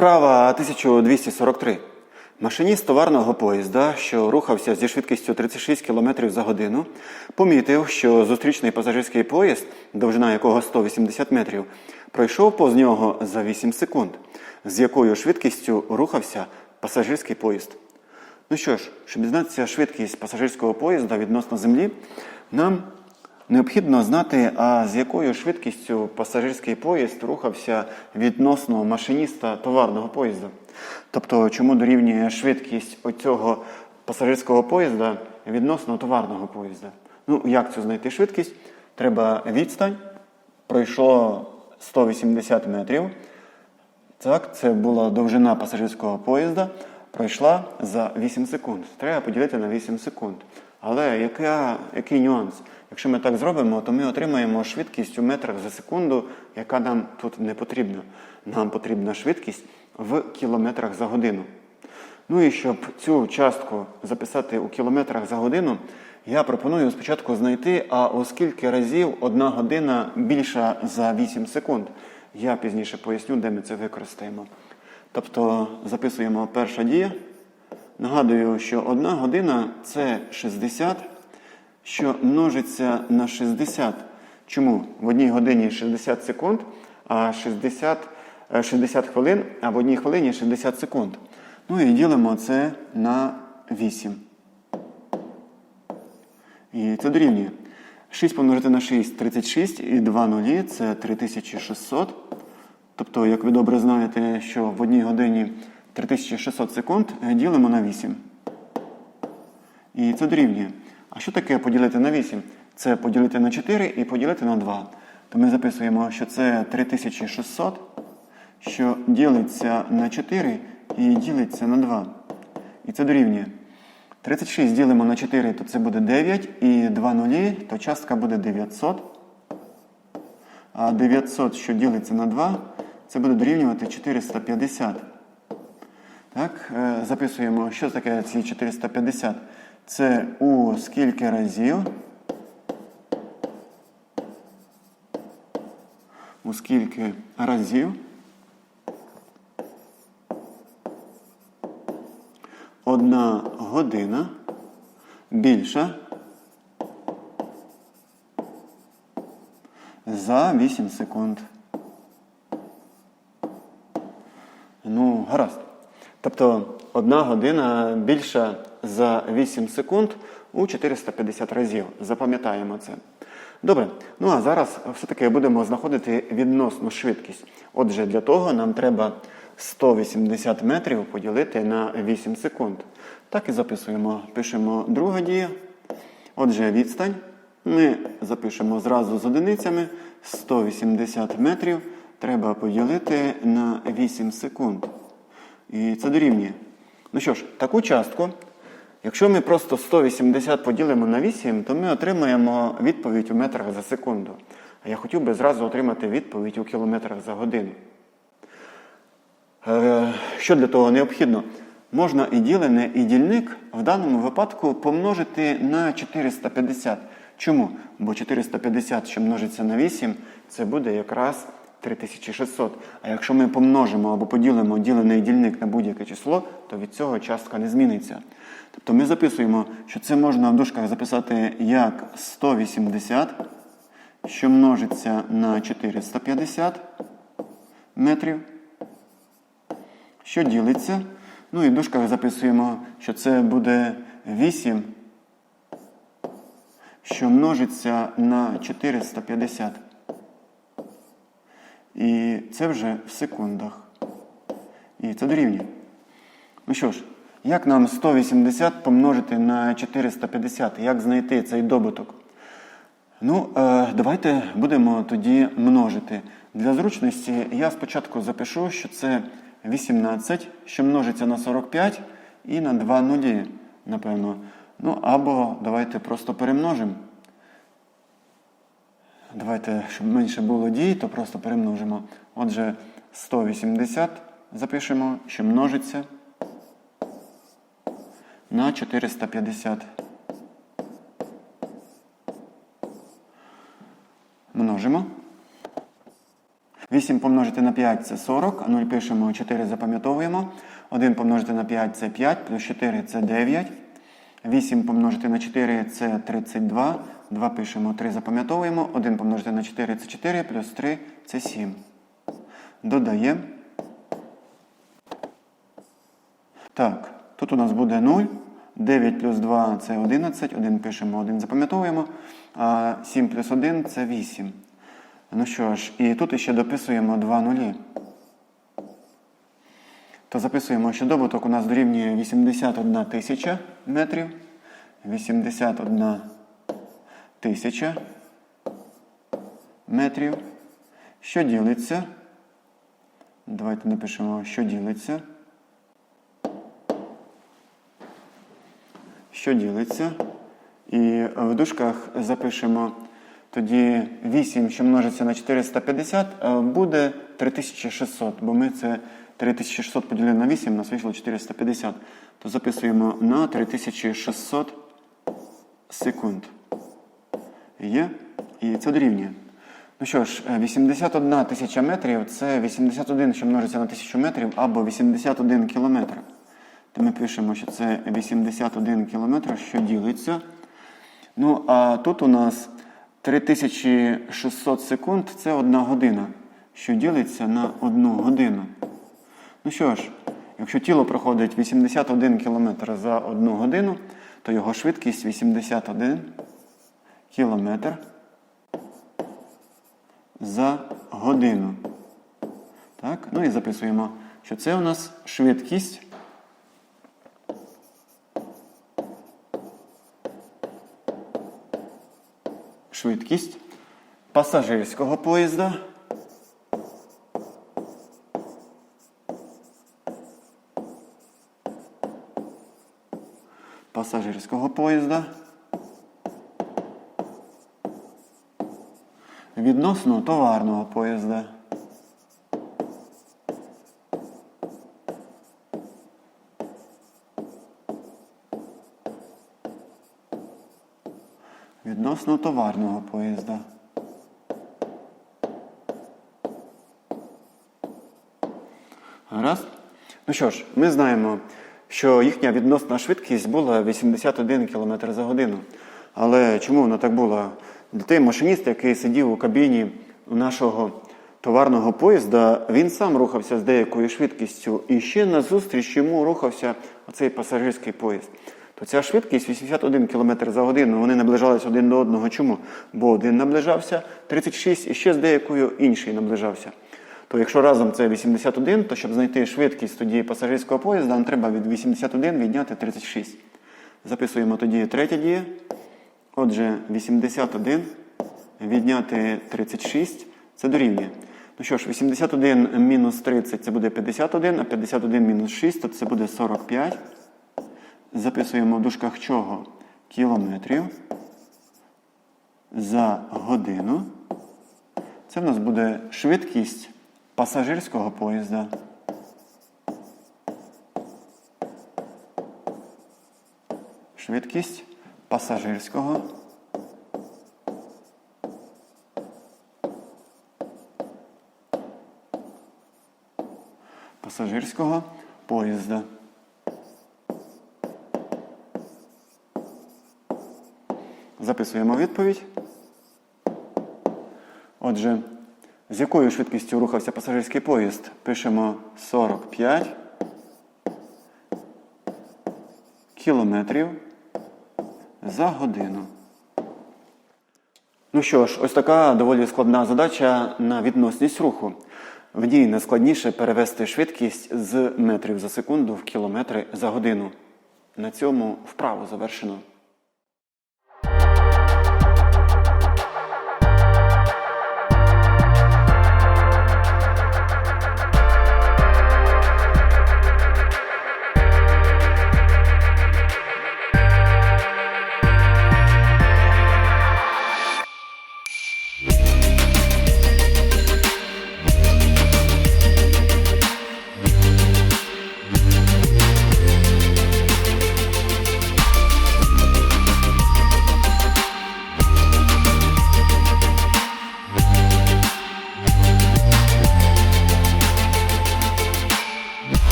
Вправа 1243. Машиніст товарного поїзда, що рухався зі швидкістю 36 км за годину, помітив, що зустрічний пасажирський поїзд, довжина якого 180 метрів, пройшов повз нього за 8 секунд, з якою швидкістю рухався пасажирський поїзд. Ну що ж, щоб дізнатися швидкість пасажирського поїзда відносно землі, нам необхідно знати, а з якою швидкістю пасажирський поїзд рухався відносно машиніста товарного поїзда. Тобто, чому дорівнює швидкість оцього пасажирського поїзда відносно товарного поїзда. Ну, як цю знайти швидкість? Треба відстань, пройшло 180 метрів. Так, це була довжина пасажирського поїзда, пройшла за 8 секунд. Треба поділити на 8 секунд. Але яка, який нюанс? Якщо ми так зробимо, то ми отримаємо швидкість у метрах за секунду, яка нам тут не потрібна. Нам потрібна швидкість в кілометрах за годину. Ну і щоб цю частку записати у кілометрах за годину, я пропоную спочатку знайти, а у скільки разів одна година більша за 8 секунд. Я пізніше поясню, де ми це використаємо. Тобто записуємо перша дія. Нагадую, що одна година це 60, що множиться на 60. Чому? В одній годині 60 секунд, а 60, е, 60 хвилин, а в одній хвилині 60 секунд. Ну і ділимо це на 8. І це дорівнює. 6 помножити на 6 36 і 2 нулі це 3600. Тобто, як ви добре знаєте, що в одній годині 3600 секунд е, ділимо на 8. І це дорівнює. А що таке поділити на 8? Це поділити на 4 і поділити на 2. То ми записуємо, що це 3600, що ділиться на 4 і ділиться на 2. І це дорівнює. 36 ділимо на 4, то це буде 9, і 2 нулі, то частка буде 900. А 900, що ділиться на 2, це буде дорівнювати 450. Так, е, записуємо, що таке ці 450. Це у скільки разів. У скільки разів. Одна година більша за 8 секунд. Ну, гаразд. Тобто одна година більша за 8 секунд у 450 разів. Запам'ятаємо це. Добре. Ну а зараз все-таки будемо знаходити відносну швидкість. Отже, для того нам треба 180 метрів поділити на 8 секунд. Так і записуємо. Пишемо друга дія. Отже, відстань. Ми запишемо зразу з одиницями 180 метрів треба поділити на 8 секунд. І це дорівнює. Ну що ж, таку частку, якщо ми просто 180 поділимо на 8, то ми отримаємо відповідь у метрах за секунду. А я хотів би зразу отримати відповідь у кілометрах за годину. Е, Що для того необхідно? Можна і ділене, і дільник в даному випадку помножити на 450. Чому? Бо 450, що множиться на 8, це буде якраз 3600. А якщо ми помножимо або поділимо ділений дільник на будь-яке число, то від цього частка не зміниться. Тобто ми записуємо, що це можна в дужках записати як 180, що множиться на 450 метрів, що ділиться. Ну і в дужках записуємо, що це буде 8, що множиться на 450. І це вже в секундах. І це дорівнює. Ну що ж, як нам 180 помножити на 450? Як знайти цей добуток? Ну, е, давайте будемо тоді множити. Для зручності я спочатку запишу, що це 18, що множиться на 45 і на 2 нулі, напевно. Ну, або давайте просто перемножимо. Давайте, щоб менше було дій, то просто перемножимо. Отже, 180 запишемо, що множиться на 450. Множимо. 8 помножити на 5 це 40, 0 пишемо, 4 запам'ятовуємо. 1 помножити на 5 це 5, плюс 4 це 9. 8 помножити на 4 це 32. 2 пишемо, 3 запам'ятовуємо. 1 помножити на 4 це 4, плюс 3 це 7. Додаємо. Так, тут у нас буде 0. 9 плюс 2 це 11. 1 пишемо, 1 запам'ятовуємо. А 7 плюс 1 це 8. Ну що ж, і тут ще дописуємо 2 нулі. То записуємо, що добуток у нас дорівнює 81 тисяча метрів. 81 тисяча метрів. Що ділиться? Давайте напишемо, що ділиться. Що ділиться. І в дужках запишемо тоді 8, що множиться на 450, е, буде 3600, бо ми це 3600 поділили на 8, у нас вийшло 450. То записуємо на 3600 секунд. Є? І це дорівнює. Ну що ж, е, 81 тисяча метрів це 81, що множиться на 1000 метрів, або 81 кілометр. То ми пишемо, що це 81 кілометр, що ділиться. Ну, а тут у нас 3600 секунд це одна година, що ділиться на одну годину. Ну що ж, якщо тіло проходить 81 км за одну годину, то його швидкість 81 км за годину. Так? Ну і записуємо, що це у нас швидкість. Швидкість пасажирського поїзда. Пасажирського поїзда. Відносно товарного поїзда. Відносно товарного поїзда. Гаразд? Ну що ж, ми знаємо, що їхня відносна швидкість була 81 км за годину. Але чому вона так була? Той машиніст, який сидів у кабіні нашого товарного поїзда, він сам рухався з деякою швидкістю. І ще назустріч йому рухався оцей пасажирський поїзд. То ця швидкість 81 км за годину, вони наближалися один до одного. Чому? Бо один наближався 36 і ще з деякою інший наближався. То якщо разом це 81, то щоб знайти швидкість тоді пасажирського поїзда, нам треба від 81 відняти 36. Записуємо тоді третя дія. Отже, 81 відняти 36 це дорівнює. Ну що ж, 81 мінус 30 це буде 51, а 51 мінус 6 то це буде 45. Записуємо в дужках чого? Кілометрів за годину. Це в нас буде швидкість пасажирського поїзда. Швидкість пасажирського. Пасажирського поїзда. Записуємо відповідь. Отже, з якою швидкістю рухався пасажирський поїзд? Пишемо 45 кілометрів за годину. Ну що ж, ось така доволі складна задача на відносність руху. В ній найскладніше перевести швидкість з метрів за секунду в кілометри за годину. На цьому вправу завершено.